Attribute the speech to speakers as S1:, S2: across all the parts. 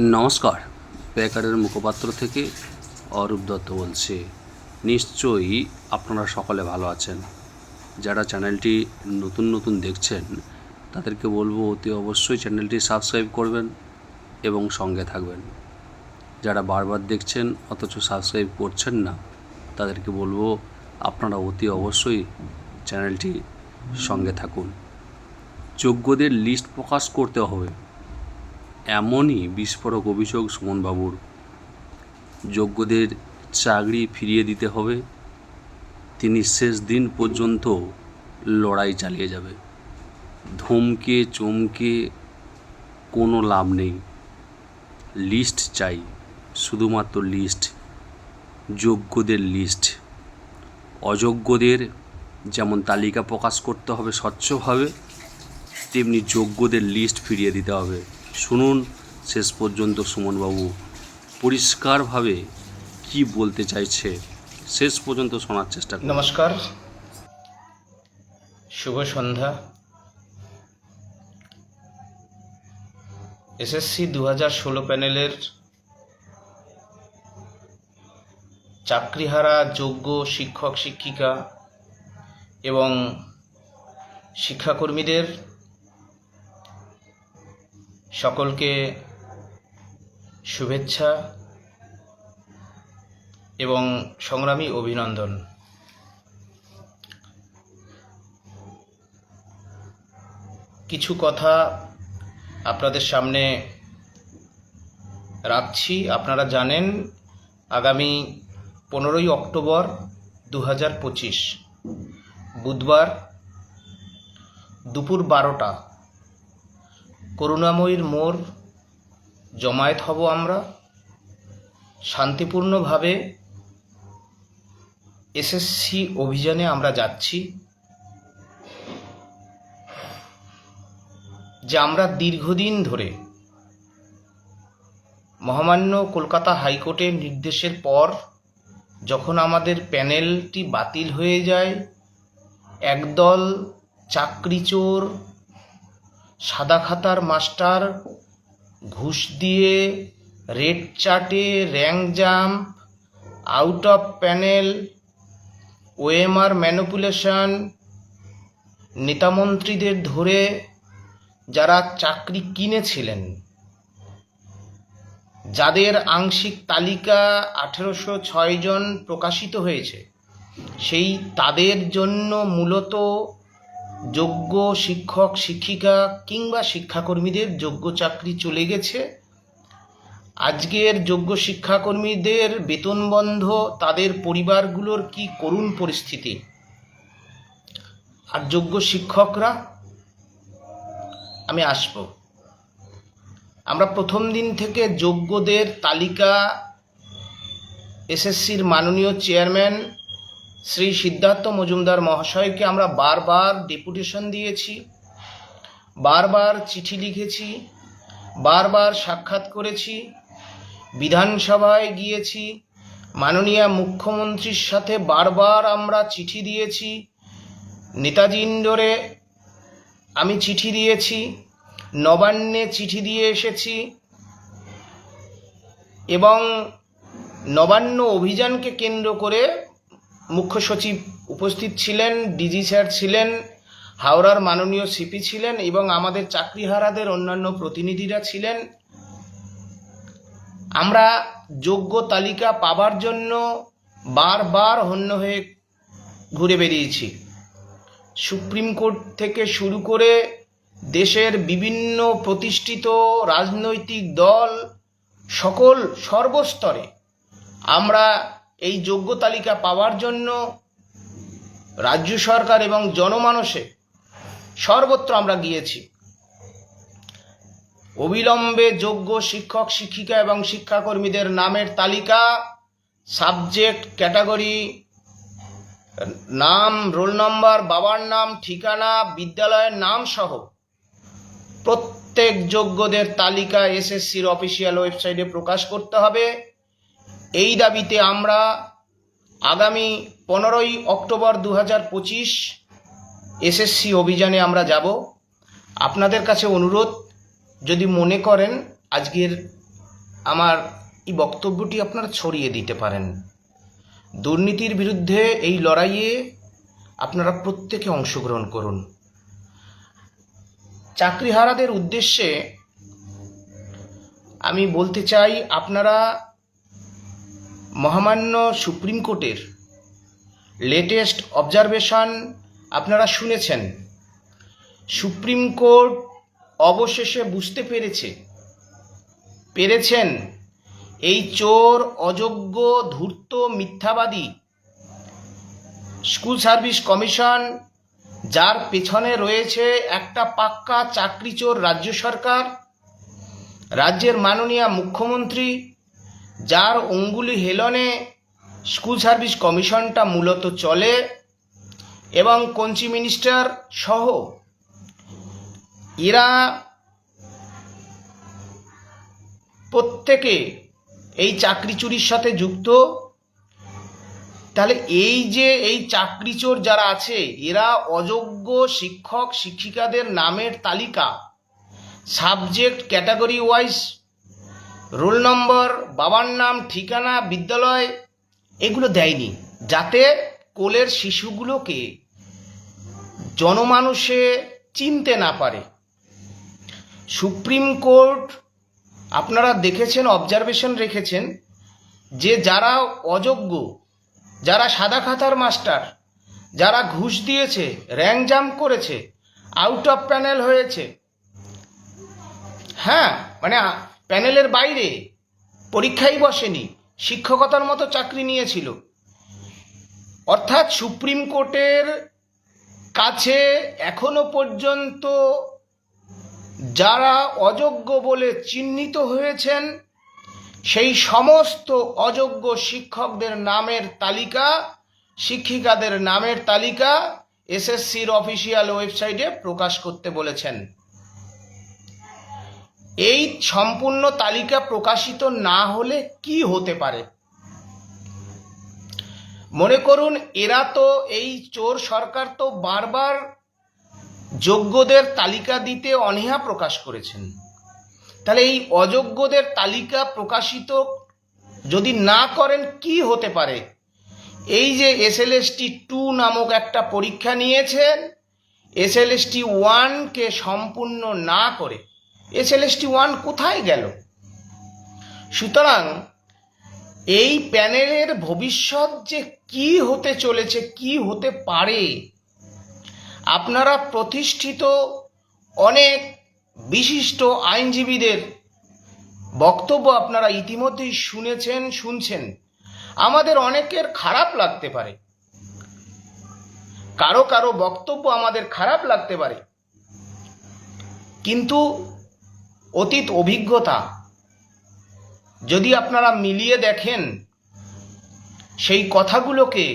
S1: নমস্কার। বেকারের মুখপাত্র থেকে অরূপ দত্ত বলছি। নিশ্চয়ই আপনারা সকলে ভালো আছেন। যারা চ্যানেলটি নতুন নতুন দেখছেন, তাদেরকে বলব অতি অবশ্যই চ্যানেলটি সাবস্ক্রাইব করবেন এবং সঙ্গে থাকবেন। যারা বারবার দেখছেন অথচ সাবস্ক্রাইব করছেন না, তাদেরকে বলব আপনারা অতি অবশ্যই চ্যানেলটি সঙ্গে থাকুন। যোগ্যদের লিস্ট প্রকাশ করতে হবে। এমনই বিস্ফোরক অভিযোগ সুমনবাবুর। যোগ্যদের চাকরি ফিরিয়ে দিতে হবে। তিনি শেষ দিন পর্যন্ত লড়াই চালিয়ে যাবে। ধমকে, চমকে কোনো লাভ নেই। লিস্ট চাই, শুধুমাত্র লিস্ট, যোগ্যদের লিস্ট। অযোগ্যদের যেমন তালিকা প্রকাশ করতে হবে স্বচ্ছভাবে, তেমনি যোগ্যদের লিস্ট ফিরিয়ে দিতে হবে। শুনুন, শেষ পর্যন্ত সুমনবাবু। পরিষ্কারভাবে কি বলতে চাইছে, শেষ পর্যন্ত শোনার চেষ্টা
S2: নমস্কার। শুভ সন্ধ্যা। এসএসসি দু হাজার ষোলো প্যানেলের চাকরিহারা যোগ্য শিক্ষক, শিক্ষিকা এবং শিক্ষাকর্মীদের সকলকে শুভেচ্ছা এবং সংগ্রামী অভিনন্দন। কিছু কথা আপনাদের সামনে রাখছি। আপনারা জানেন, আগামী পনেরোই অক্টোবর দু হাজার পঁচিশ, বুধবার দুপুর বারোটা। করুণাময়ীর মোড় জমায়েত হব আমরা। শান্তিপূর্ণভাবে এসএসসি অভিযানে আমরা যাচ্ছি। যে আমরা দীর্ঘদিন ধরে মহামান্য কলকাতা হাইকোর্টের নির্দেশের পর যখন আমাদের প্যানেলটি বাতিল হয়ে যায়, একদল চাকরিচোর সাদা খাতার মাস্টার, ঘুষ দিয়ে রেড চার্টে rank jump, out of panel, OMR manipulation, নেতামন্ত্রীদের ধরে যারা চাকরি কিনেছিলেন। যাদের আংশিক তালিকা আঠেরোশো ছয় জন প্রকাশিত হয়েছে, সেই তাদের জন্য মূলত যোগ্য শিক্ষক, শিক্ষিকা কিংবা শিক্ষাকর্মীদের যোগ্য চাকরি চলে গেছে। আজকের যোগ্য শিক্ষাকর্মীদের বেতন বন্ধ, তাদের পরিবারগুলোর কি করুণ পরিস্থিতি? আর যোগ্য শিক্ষকরা? আমি আসব। আমরা প্রথম দিন থেকে যোগ্যদের তালিকা এসএসসির মাননীয় চেয়ারম্যান শ্রী সিদ্ধার্থ মজুমদার মহাশয়কে আমরা বারবার ডেপুটেশন দিয়েছি, বারবার চিঠি লিখেছি, বারবার সাক্ষাৎ করেছি, বিধানসভায় গিয়েছি, মাননীয় মুখ্যমন্ত্রীর সাথে বারবার আমরা চিঠি দিয়েছি, নেতাজি ইন্ডোরে আমি চিঠি দিয়েছি, নবান্নে চিঠি দিয়ে এসেছি এবং নবান্ন অভিযানকে কেন্দ্র করে মুখ্য সচিব উপস্থিত ছিলেন ডিজি স্যার ছিলেন, হাওড়ার মাননীয় সিপি ছিলেন এবং আমাদের চাকরিহারাদের অন্যান্য প্রতিনিধিরা ছিলেন। আমরা যোগ্য তালিকা পাবার জন্য বারবার হন্য হয়ে ঘুরে বেরিয়েছি সুপ্রিম কোর্ট থেকে শুরু করে দেশের বিভিন্ন প্রতিষ্ঠিত রাজনৈতিক দল, সকল সর্বস্তরে আমরা এই যোগ্য তালিকা পাওয়ার জন্য রাজ্য সরকার এবং জনমানসে সর্বত্র আমরা গিয়েছি। অবিলম্বে যোগ্য শিক্ষক, শিক্ষিকা এবং শিক্ষাকর্মীদের নামের তালিকা, সাবজেক্ট, ক্যাটাগরি, নাম, রোল নম্বর, বাবার নাম, ঠিকানা, বিদ্যালয়ের নাম সহ প্রত্যেক যোগ্যদের তালিকা এসএসসির অফিসিয়াল ওয়েবসাইটে প্রকাশ করতে হবে। এই দাবিতে আমরা আগামী পনেরোই অক্টোবর দু হাজার পঁচিশ এসএসসি অভিযানে আমরা যাব। আপনাদের কাছে অনুরোধ, যদি মনে করেন আজকের আমার এই বক্তব্যটি আপনারা ছড়িয়ে দিতে পারেন। দুর্নীতির বিরুদ্ধে এই লড়াইয়ে আপনারা প্রত্যেকে অংশগ্রহণ করুন। চাকরিহারাদের উদ্দেশ্যে আমি বলতে চাই, আপনারা মহামান্য সুপ্রিম কোর্টের লেটেস্ট অবজারভেশন আপনারা শুনেছেন। সুপ্রিম কোর্ট অবশেষে বুঝতে পেরেছে, পেরেছেন এই চোর, অযোগ্য, ধূর্ত, মিথ্যাবাদী স্কুল সার্ভিস কমিশন, যার পেছনে রয়েছে একটা পাক্কা চাকরিচোর রাজ্য সরকার, রাজ্যের মাননীয় মুখ্যমন্ত্রী যার অঙ্গুলি হেলনে স্কুল সার্ভিস কমিশনটা মূলত চলে এবং কঞ্চি মিনিস্টার সহ এরা প্রত্যেকে এই চাকরি চুরির সাথে যুক্ত। তাহলে এই যে এই চাকরি চোর যারা আছে, এরা অযোগ্য শিক্ষক, শিক্ষিকাদের নামের তালিকা subject category wise roll number, বাবার নাম, ঠিকানা, বিদ্যালয়, এগুলো দেয়নি। যাতে কোলের শিশুগুলোকে জনমানুষে চিনতে না পারে। সুপ্রিম কোর্ট, আপনারা দেখেছেন অবজারভেশন রেখেছেন, যে যারা অযোগ্য, যারা সাদা খাতার মাস্টার, যারা ঘুষ দিয়েছে র্যাঙ্ক জাম্প করেছে আউট অফ প্যানেল হয়েছে। হ্যাঁ মানে প্যানেলের বাইরে পরীক্ষাই বসেনি, শিক্ষকতার মতো চাকরি নিয়েছিল। অর্থাৎ সুপ্রিম কোর্টের কাছে এখনও পর্যন্ত যারা অযোগ্য বলে চিহ্নিত হয়েছেন, সেই সমস্ত অযোগ্য শিক্ষকদের নামের তালিকা, শিক্ষিকাদের নামের তালিকা এসএসসির অফিসিয়াল ওয়েবসাইটে প্রকাশ করতে বলেছেন। এই সম্পূর্ণ তালিকা প্রকাশিত না হলে কি হতে পারে? মনে করুন, এরা তো এই চোর সরকার তো বারবার যোগ্যদের তালিকা দিতে অনীহা প্রকাশ করেছেন। তাহলে এই অযোগ্যদের তালিকা প্রকাশিত যদি না করেন, কি হতে পারে? এই যে এস এসএলএসটি টু নামক একটা পরীক্ষা নিয়েছেন, এসএলএসটি ওয়ানকে সম্পূর্ণ না করে এসএলএসটি ওয়ান কোথায় গেল? সুতরাং এই প্যানেলের ভবিষ্যৎ যে কি হতে চলেছে, কি হতে পারে, আপনারা প্রতিষ্ঠিত অনেক বিশিষ্ট আইনজীবীদের বক্তব্য আপনারা ইতিমধ্যেই শুনেছেন, শুনছেন। আমাদের অনেকের খারাপ লাগতে পারে। কারও কারও বক্তব্য আমাদের খারাপ লাগতে পারে। কিন্তু অতীত অভিজ্ঞতা। যদি আপনারা মিলিয়ে দেখেন, সেই কথাগুলোকে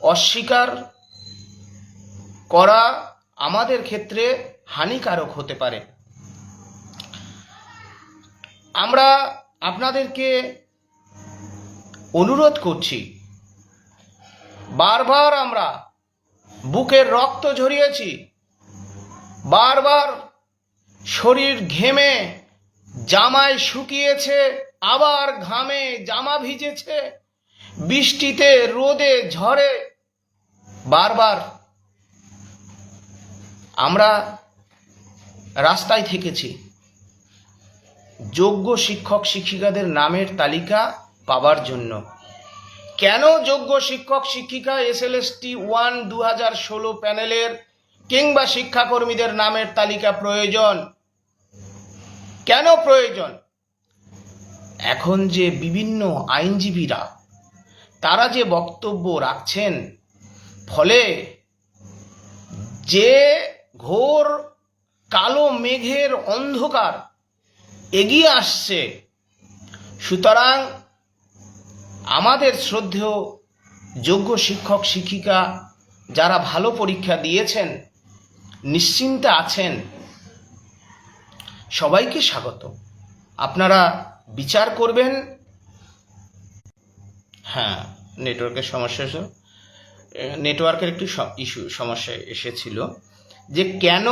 S2: অস্বীকার করা আমাদের ক্ষেত্রে হানিকারক হতে পারে। আমরা আপনাদেরকে অনুরোধ করছি, বারবার আমরা বুকের রক্ত ঝরিয়েছি, বারবার শরীর ঘেমে, জামায় শুকিয়েছে, আবার ঘামে জামা ভিজেছে, বৃষ্টিতে রোদে ঝড়ে বারবার আমরা রাস্তায় থেকেছি। যোগ্য শিক্ষক শিক্ষিকাদের নামের তালিকা পাবার জন্য। কেন যোগ্য শিক্ষক শিক্ষিকা S L S T one দু হাজার ষোলো প্যানেলের কিংবা শিক্ষাকর্মীদের নামের তালিকা প্রয়োজন? কেন প্রয়োজন? এখন যে বিভিন্ন আইনজীবীরা, তারা যে বক্তব্য রাখছেন, ফলে যে ঘোর কালো মেঘের অন্ধকার এগিয়ে আসছে, সুতরাং আমাদের শ্রদ্ধেয় যোগ্য শিক্ষক, শিক্ষিকা যারা ভালো পরীক্ষা দিয়েছেন নিশ্চিন্তে আছেন। সবাইকে স্বাগত। আপনারা বিচার করবেন? হ্যাঁ নেটওয়ার্কের সমস্যা এসে নেটওয়ার্কের একটু ইস্যু, সমস্যা এসেছিল যে কেন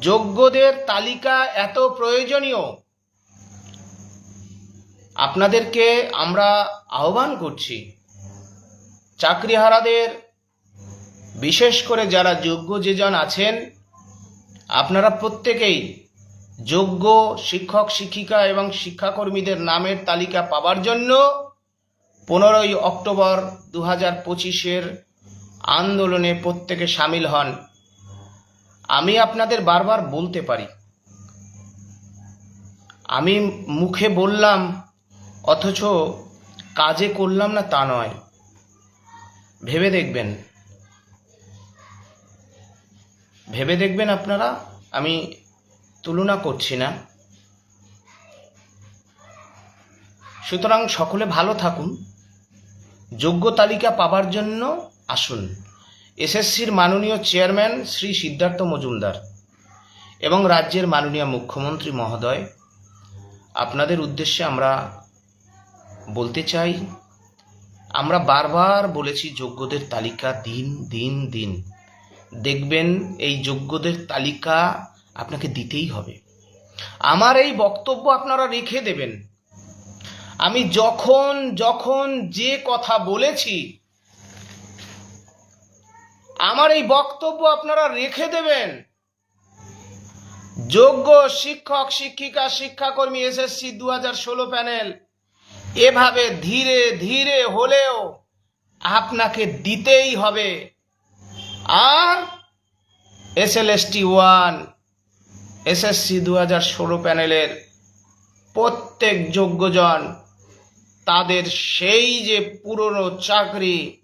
S2: যোগ্যদের তালিকা এত প্রয়োজনীয়? আপনাদেরকে আমরা আহ্বান করছি। চাকরিহারাদের বিশেষ করে যারা যোগ্য যেজন আছেন, আপনারা প্রত্যেকেই যোগ্য শিক্ষক, শিক্ষিকা এবং শিক্ষাকর্মীদের নামের তালিকা পাওয়ার জন্য পনেরোই অক্টোবর দু হাজার পঁচিশের আন্দোলনে প্রত্যেকে সামিল হন। আমি আপনাদের বারবার বলতে পারি, আমি মুখে বললাম, অথচ কাজে করলাম না তা নয়। ভেবে দেখবেন ভেবে দেখবেন আপনারা, আমি তুলনা করছি না। সুতরাং সকলে ভালো থাকুন। যোগ্য তালিকা পাবার জন্য আসুন। এসএসসির মাননীয় চেয়ারম্যান শ্রী সিদ্ধার্থ মজুমদার এবং রাজ্যের মাননীয় মুখ্যমন্ত্রী মহোদয়। আপনাদের উদ্দেশ্যে আমরা বলতে চাই, আমরা বারবার বলেছি যোগ্যদের তালিকা দিন দিন দিন। দেখবেন এই যোগ্যদের তালিকা আপনাকে দিতেই হবে। আমার এই বক্তব্য আপনারা রেখে দেবেন। আমি যখন যখন যে কথা বলেছি, আমার এই বক্তব্য আপনারা রেখে দেবেন। যোগ্য শিক্ষক, শিক্ষিকা, শিক্ষাকর্মী এসএসসি দু হাজার ষোলো প্যানেল, এভাবে ধীরে ধীরে হলেও আপনাকে দিতেই হবে। আর S L S T one SSC দু হাজার ষোলো প্যানেলের প্রত্যেক যোগ্যজন তাদের সেই যে পুরনো চাকরি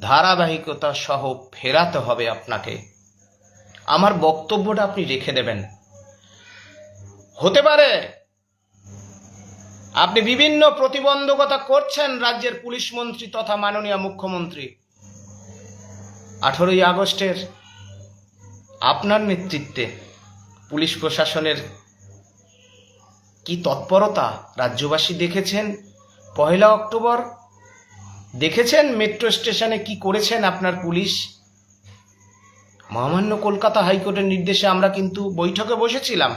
S2: ধারাবাহিকতা সহ ফেরাতে হবে আপনাকে। আমার বক্তব্যটা আপনি রেখে দেবেন। হতে পারে আপনি বিভিন্ন প্রতিবন্ধকতা করছেন রাজ্যের পুলিশ মন্ত্রী তথা মাননীয় মুখ্যমন্ত্রী। আঠেরোই আগস্টের আপনার নেতৃত্বে পুলিশ প্রশাসনের কি তৎপরতা রাজ্যবাসী দেখেছেন? পহেলা অক্টোবর। দেখেছেন মেট্রো স্টেশনে কি করেছেন আপনার পুলিশ? মহামান্য কলকাতা হাইকোর্টের নির্দেশে আমরা কিন্তু বৈঠকে বসেছিলাম।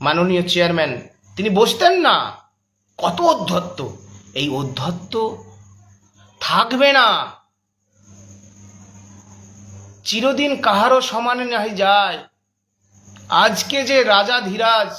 S2: মাননীয় চেয়ারম্যান, তিনি বসতেন না। কত অধ্যত্ত? এই অধ্যত্ত থাকবে না। চিরদিন কাহারও সমানে নাহি যায়। আজকে যে রাজা ধীরাজ